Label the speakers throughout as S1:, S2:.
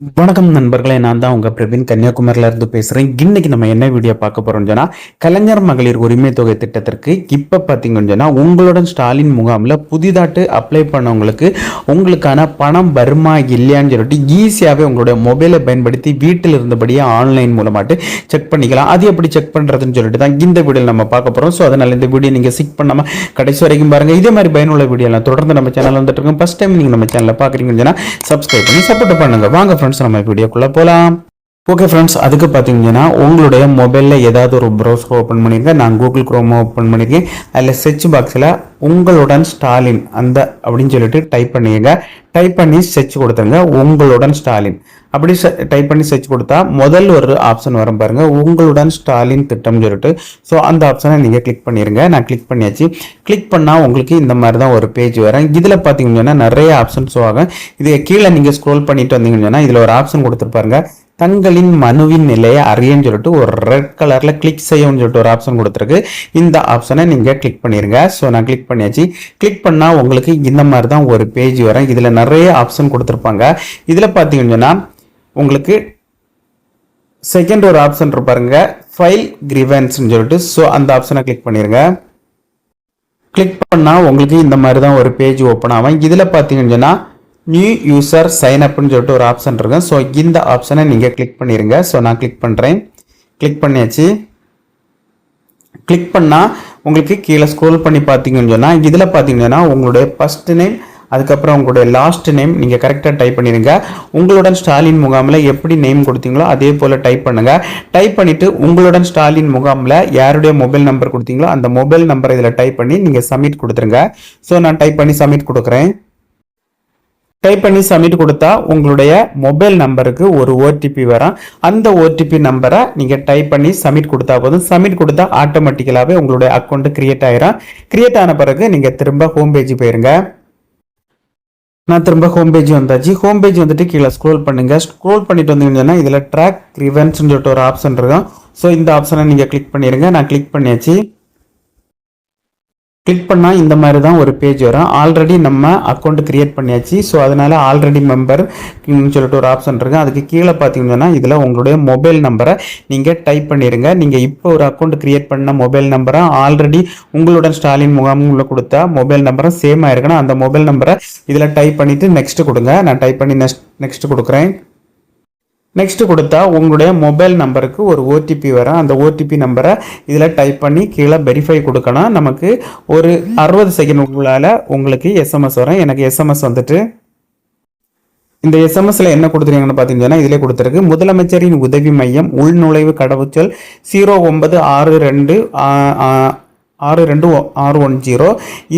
S1: வணக்கம் நண்பர்களே நான் தான் உங்கள் பிரவீன். கன்னியாகுமரியில இருந்து பேசுகிறேன் இன்னைக்கு நம்ம என்ன வீடியோ பார்க்க போறோம் சொன்னால் கலைஞர் மகளிர் உரிமை தொகை திட்டத்திற்கு இப்போ பார்த்தீங்கன்னு சொன்னா உங்களுடன் ஸ்டாலின் முகாமில் புதிதாட்டு அப்ளை பண்ணவங்களுக்கு உங்களுக்கான பணம் வருமா இல்லையான்னு சொல்லிட்டு ஈஸியாகவே உங்களுடைய மொபைலை பயன்படுத்தி வீட்டில் இருந்தபடியே ஆன்லைன் மூலமாட்டு செக் பண்ணிக்கலாம். அது எப்படி செக் பண்ணுறதுன்னு சொல்லிட்டு தான் இந்த வீடியோ நம்ம பார்க்க போகிறோம் ஸோ அதனால் இந்த வீடியோ நீங்கள் சிக் பண்ணாம கடைசி வரைக்கும் பாருங்க. இதே மாதிரி பயனுள்ள வீடியோலாம் தொடர்ந்து நம்ம சேனல் வந்துட்டு இருக்கோம். ஃபஸ்ட் டைம் நீங்கள் நம்ம சேனலில் பார்க்குறீங்கன்னு சொன்னால் சப்ஸ்கிரைப் பண்ணி சப்போர்ட் பண்ணுங்க. வாங்க ஃப்ரெண்ட்ஸ் நம்ம வீடியோக்குள்ளே போகலாம் ஓகே ஃப்ரெண்ட்ஸ் அதுக்கு பார்த்தீங்கன்னா உங்களுடைய மொபைலில் ஏதாவது ஒரு ப்ரௌசர் ஓப்பன் பண்ணியிருக்கேன் நான் கூகுள் குரோம் ஓப்பன் பண்ணியிருக்கேன் அதில் செர்ச் பாக்ஸில் உங்களுடன் ஸ்டாலின் அந்த அப்படின்னு சொல்லிட்டு டைப் பண்ணிடுங்க டைப் பண்ணி செர்ச் கொடுத்துருங்க. உங்களுடன் ஸ்டாலின். அப்படி டைப் பண்ணி செர்ச் கொடுத்தா முதல் ஒரு ஆப்ஷன் வரும் பாருங்க. உங்களுடன் ஸ்டாலின் திட்டம் சொல்லிட்டு. ஸோ அந்த ஆப்ஷனை நீங்கள் கிளிக் பண்ணிடுங்க நான் கிளிக் பண்ணியாச்சு. கிளிக் பண்ணால் உங்களுக்கு இந்த மாதிரி தான் ஒரு பேஜ் வரும். இதில் பார்த்தீங்கன்னா நிறைய ஆப்ஷன்ஸ் ஆகும் இது கீழே நீங்கள் ஸ்க்ரோல் பண்ணிட்டு வந்தீங்கன்னா இதில் ஒரு ஆப்ஷன் கொடுத்துருப்பாருங்க. தங்களின் மனுவின் நிலையை அறியன்னு சொல்லிட்டு ஒரு ரெட் கலரில் கிளிக் செய்யணும்னு சொல்லிட்டு ஒரு ஆப்ஷன் கொடுத்துருக்கு. இந்த ஆப்ஷனை நீங்கள் கிளிக் பண்ணிடுங்க ஸோ நான் கிளிக் பண்ணியாச்சு. கிளிக் பண்ணால் உங்களுக்கு இந்த மாதிரி தான் ஒரு பேஜ் வரும். இதில் நிறைய ஆப்ஷன் கொடுத்துருப்பாங்க. இதில் பார்த்தீங்கன்னா உங்களுக்கு செகண்ட் ஒரு ஆப்ஷன் இருப்பாருங்க ஃபைல் கிரிவன்ஸ்னு சொல்லிட்டு. ஸோ அந்த ஆப்ஷனை கிளிக் பண்ணிடுங்க கிளிக் பண்ணால் உங்களுக்கு இந்த மாதிரி தான் ஒரு பேஜ் ஓப்பன் ஆகும். இதில் பார்த்தீங்கன்னா நியூ யூசர் சைன் அப்னு சொல்லிட்டு ஒரு ஆப்ஷன் இருக்கும். ஸோ இந்த ஆப்ஷனை நீங்கள் கிளிக் பண்ணிடுங்க ஸோ நான் கிளிக் பண்ணுறேன் கிளிக் பண்ணியாச்சு. கிளிக் பண்ணால் உங்களுக்கு கீழே ஸ்க்ரோல் பண்ணி பார்த்தீங்கன்னு சொன்னால் இதில் பார்த்தீங்கன்னா உங்களுடைய ஃபஸ்ட் நேம் அதுக்கப்புறம் உங்களுடைய லாஸ்ட் நேம் நீங்கள் கரெக்டாக டைப் பண்ணிடுங்க உங்களுடன் ஸ்டாலின் முகாமில் எப்படி நேம் கொடுத்தீங்களோ அதே போல் டைப் பண்ணுங்கள் டைப் பண்ணிவிட்டு உங்களுடன் ஸ்டாலின் முகாமில் யாருடைய மொபைல் நம்பர் கொடுத்தீங்களோ அந்த மொபைல் நம்பரை இதில் டைப் பண்ணி நீங்கள் சப்மிட் கொடுத்துருங்க. ஸோ நான் டைப் பண்ணி சப்மிட் கொடுக்குறேன். டைப் பண்ணி சப்மிட் கொடுத்தா உங்களுடைய மொபைல் நம்பருக்கு ஒரு ஓடிபி வரும். அந்த ஓடிபி நம்பரை நீங்கள் டைப் பண்ணி சப்மிட் கொடுத்தா போதும். சப்மிட் கொடுத்தா ஆட்டோமேட்டிக்கலாகவே உங்களுடைய அக்கௌண்ட் கிரியேட் ஆயிரும். கிரியேட் ஆன பிறகு நீங்கள் திரும்ப ஹோம் பேஜ் போயிருங்க. நான் திரும்ப ஹோம் பேஜ் வந்தாச்சு. ஹோம் பேஜ் வந்துட்டு கீழே ஸ்க்ரோல் பண்ணுங்க. ஸ்க்ரோல் பண்ணிட்டு வந்தீங்கன்னா இதில் ட்ராக் ரிவென்ஸ்னு சொல்லிட்டு ஒரு ஆப்ஷன் இருக்கும். ஸோ இந்த ஆப்ஷனை நீங்கள் கிளிக் பண்ணிடுங்க நான் கிளிக் பண்ணியாச்சு. கிளிக் பண்ணால் இந்த மாதிரி தான் ஒரு பேஜ் வரும். ஆல்ரெடி நம்ம அக்கௌண்ட் கிரியேட் பண்ணியாச்சு. ஸோ அதனால் ஆல்ரெடி மெம்பர் சொல்லிட்டு ஒரு ஆப்ஷன் இருக்குது அதுக்கு கீழே பார்த்தீங்கன்னா இதில் உங்களுடைய மொபைல் நம்பரை நீங்கள் டைப் பண்ணிடுங்க நீங்கள் இப்போ ஒரு அக்கௌண்ட் கிரியேட் பண்ண மொபைல் நம்பரை ஆல்ரெடி உங்களுடன் ஸ்டாலின் முகாமுள்ள கொடுத்த மொபைல் நம்பரும் சேம் ஆயிருக்கணும் அந்த மொபைல் நம்பரை இதில் டைப் பண்ணிவிட்டு நெக்ஸ்ட்டு கொடுங்க. நான் டைப் பண்ணி நெக்ஸ்ட் நெக்ஸ்ட் கொடுக்குறேன். நெக்ஸ்ட் கொடுத்தா உங்களுடைய மொபைல் நம்பருக்கு ஒரு ஓடிபி வரும். அந்த ஓடிபி நம்பரை இதில் டைப் பண்ணி கீழே வெரிஃபை கொடுக்கணும். நமக்கு ஒரு அறுபது செகண்டுக்குள்ளால உங்களுக்கு எஸ்எம்எஸ் வரும். எனக்கு எஸ்எம்எஸ் வந்துட்டு இந்த எஸ்எம்எஸ்ல என்ன கொடுத்துருக்கீங்கன்னு பார்த்தீங்கன்னா இதிலே கொடுத்துருக்கு முதலமைச்சரின் உதவி மையம் உள்நுழைவு கடவுச்சொல் ஜீரோ ஒன்பது ஆறு ரெண்டு ஆறு ரெண்டு ஆறு ஒன் ஜீரோ.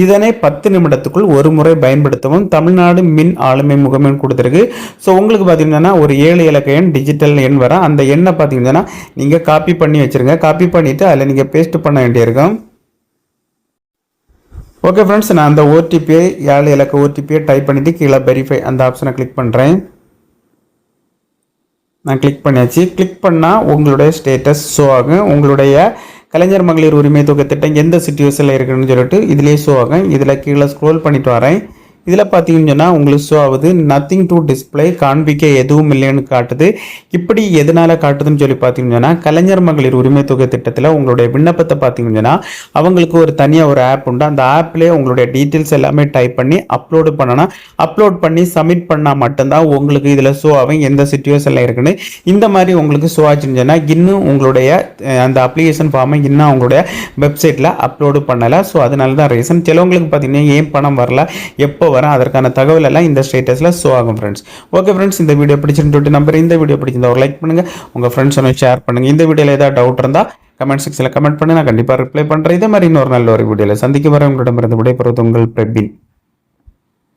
S1: இதனை பத்து நிமிடத்துக்குள் ஒரு முறை பயன்படுத்தவும் தமிழ்நாடு மின் ஆளுமை முகமைன்னு கொடுத்துருக்கு. ஸோ உங்களுக்கு பார்த்தீங்கன்னா ஒரு ஏழு இலக்க எண் டிஜிட்டல் எண் வர அந்த எண்ணை பார்த்தீங்கன்னா நீங்கள் காப்பி பண்ணி வச்சுருங்க. காப்பி பண்ணிவிட்டு அதில் நீங்கள் பேஸ்ட் பண்ண வேண்டியிருக்கும். ஓகே ஃப்ரெண்ட்ஸ் நான் அந்த ஓடிபியை ஏழு இலக்க ஓடிபியை டைப் பண்ணிவிட்டு கீழே வெரிஃபை அந்த ஆப்ஷனை கிளிக் பண்ணுறேன் நான் கிளிக் பண்ணியாச்சு. கிளிக் பண்ணால் உங்களுடைய ஸ்டேட்டஸ் ஷோ ஆகும். உங்களுடைய கலைஞர் மகளிர் உரிமை தொகை திட்டம் எந்த சுச்சுவேஷனில் இருக்குன்னு சொல்லிட்டு இதிலே ஷோ ஆகும். இதில் கீழே ஸ்க்ரோல் பண்ணிட்டு வரேன். இதில் பார்த்தீங்கன்னு சொன்னால் உங்களுக்கு ஷோ ஆகுது. நத்திங் டு டிஸ்பிளே காண்பிக்க எதுவும் இல்லைன்னு காட்டுது. இப்படி எதனால் காட்டுதுன்னு சொல்லி பார்த்தீங்கன்னு சொன்னால் கலைஞர் மகளிர் உரிமை தொகை திட்டத்தில் உங்களுடைய விண்ணப்பத்தை பார்த்தீங்கன்னா அவங்களுக்கு ஒரு தனியாக ஒரு ஆப் உண்டு. அந்த ஆப்லேயே உங்களுடைய டீட்டெயில்ஸ் எல்லாமே டைப் பண்ணி அப்லோடு பண்ணனா அப்லோட் பண்ணி சப்மிட் பண்ணால் மட்டும்தான் உங்களுக்கு இதில் ஷோ ஆகும். எந்த சுச்சுவேஷனில் இருக்குன்னு. இந்த மாதிரி உங்களுக்கு ஷோ ஆச்சுன்னு சொன்னால் இன்னும் உங்களுடைய அந்த அப்ளிகேஷன் ஃபார்மை இன்னும் அவங்களுடைய வெப்சைட்டில் அப்லோடு பண்ணலை. ஸோ அதனால தான் ரீசன் சிலவங்களுக்கு பார்த்தீங்கன்னா ஏன் பணம் வரல? எப்போ வரேன். அதற்கான தகவல் எல்லாம் இந்த ஸ்டேட்டஸில் ஷோ ஆகும் ஃப்ரெண்ட்ஸ் ஓகே ஃப்ரெண்ட்ஸ் இந்த வீடியோ பிடிச்சிருந்து நம்பர் இந்த வீடியோ பிடிச்சிருந்தா ஒரு லைக் பண்ணுங்கள் உங்கள் ஃப்ரெண்ட்ஸ் ஒன்று ஷேர் பண்ணுங்கள் இந்த வீடியோவில் ஏதாவது டவுட் இருந்தால் கமெண்ட் செக்ஷனில் கமெண்ட் பண்ணி நான் கண்டிப்பாக ரிப்ளை பண்ணுறேன் இதே மாதிரி இன்னொரு நல்ல ஒரு வீடியோவில் சந்திக்க வர உங்களிடமிருந்து விடைபெறுவது உங்கள் பிரபின்.